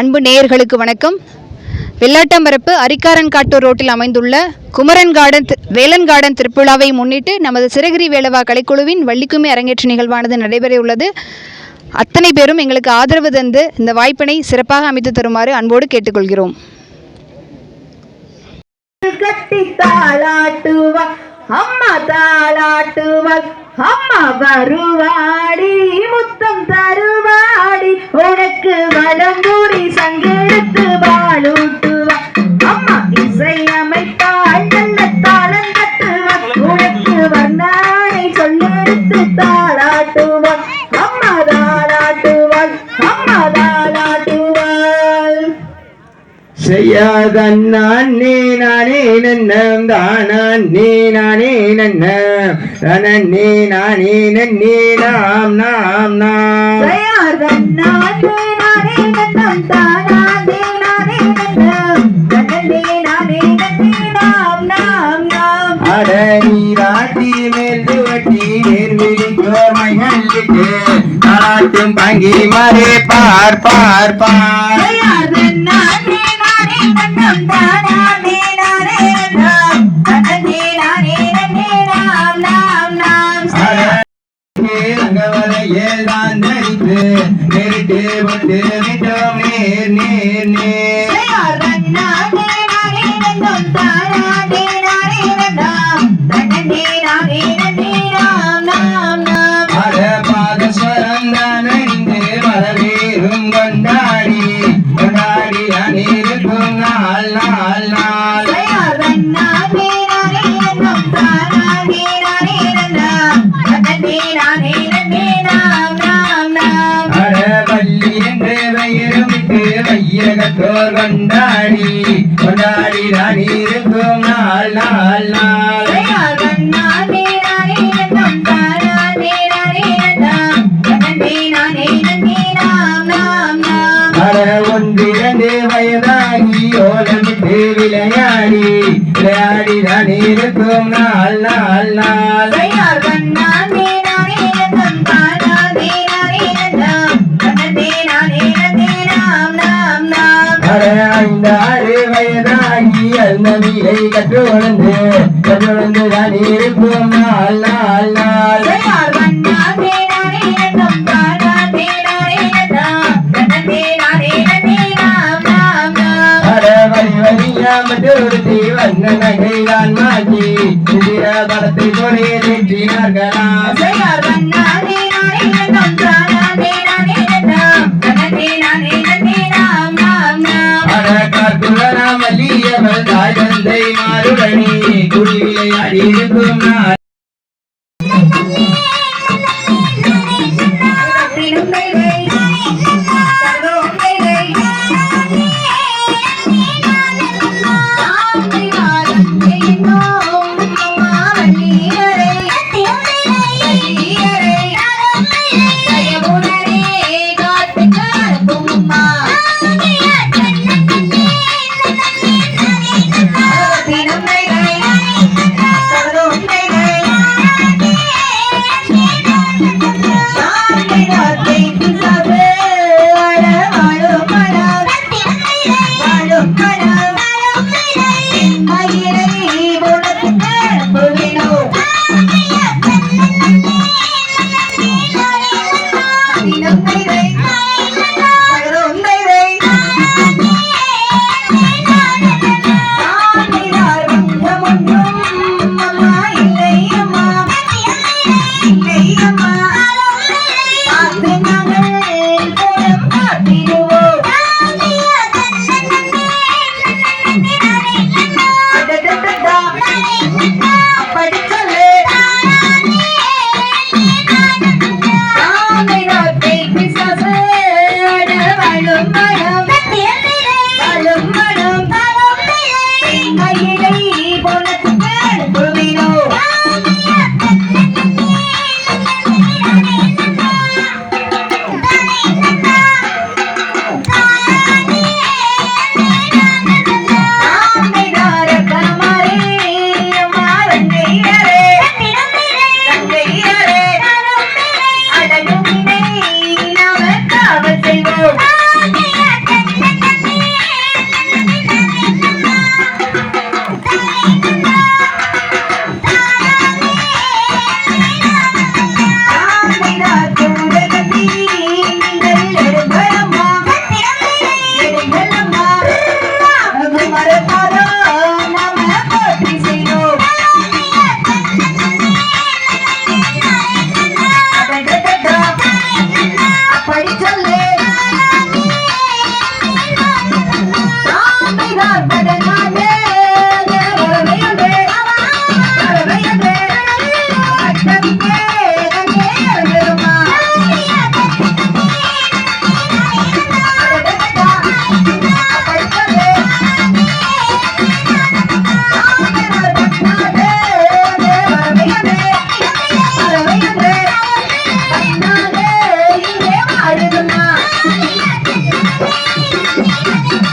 அன்பு நேயர்களுக்கு வணக்கம். வெள்ளாட்டம்பரப்பு அரிக்காரன் காட்டூர் ரோட்டில் அமைந்துள்ள குமரன் கார்டன் வேலன் கார்டன் திருவிழாவை முன்னிட்டு நமது சிறகிரி வேலவா கலைக்குழுவின் வள்ளிக்குமி அரங்கேற்ற நிகழ்வானது நடைபெற உள்ளது அத்தனை பேரும் எங்களுக்கு ஆதரவு தந்து இந்த வாய்ப்பினை சிறப்பாக அமைத்து தருமாறு அன்போடு கேட்டுக்கொள்கிறோம். கட்டி அம்மா தாளாட்டுவாள் அம்மா வருவாடி முத்தம் தருவாடி உனக்கு வடம்பூரி சங்கே செய்யாத நானே நானே நன்னம் தானே நானே நன்னம் தனே நானே நன்னே நாம் நாம் நாம். அட நீராட்டி மேல் துவட்டி நேர்விழிக்கோர் மைகள் விட்டு தாளாட்டும் பங்கி மரே பார் பார் பார். விட்டோம் நேர் நேர் நேர். வையகத்தோர் கொண்டாடி கொண்டாடி அணிருக்கும் நாள் நாள் நாள். அட ஒன்றிரண்டு வயதாகி ஓலமிட்டு விளையாடி விளையாடி இருக்கும் நாள் நாள் நாள். கற்றுணர்ந்து அணிருக்கும் நாள் நாள் நாள் அட மாற்றி படத்தை கார்குலராம் வல்லியவள் தாய் தந்தை மாறுடனே குடி விளையாடி இருக்கும்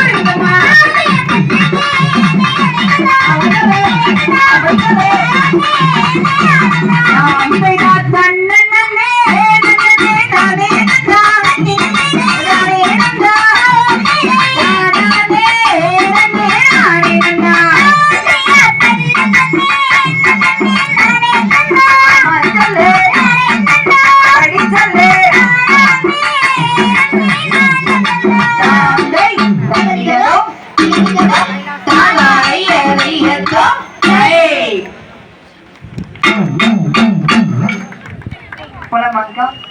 One. நாள் போலாமாக்கா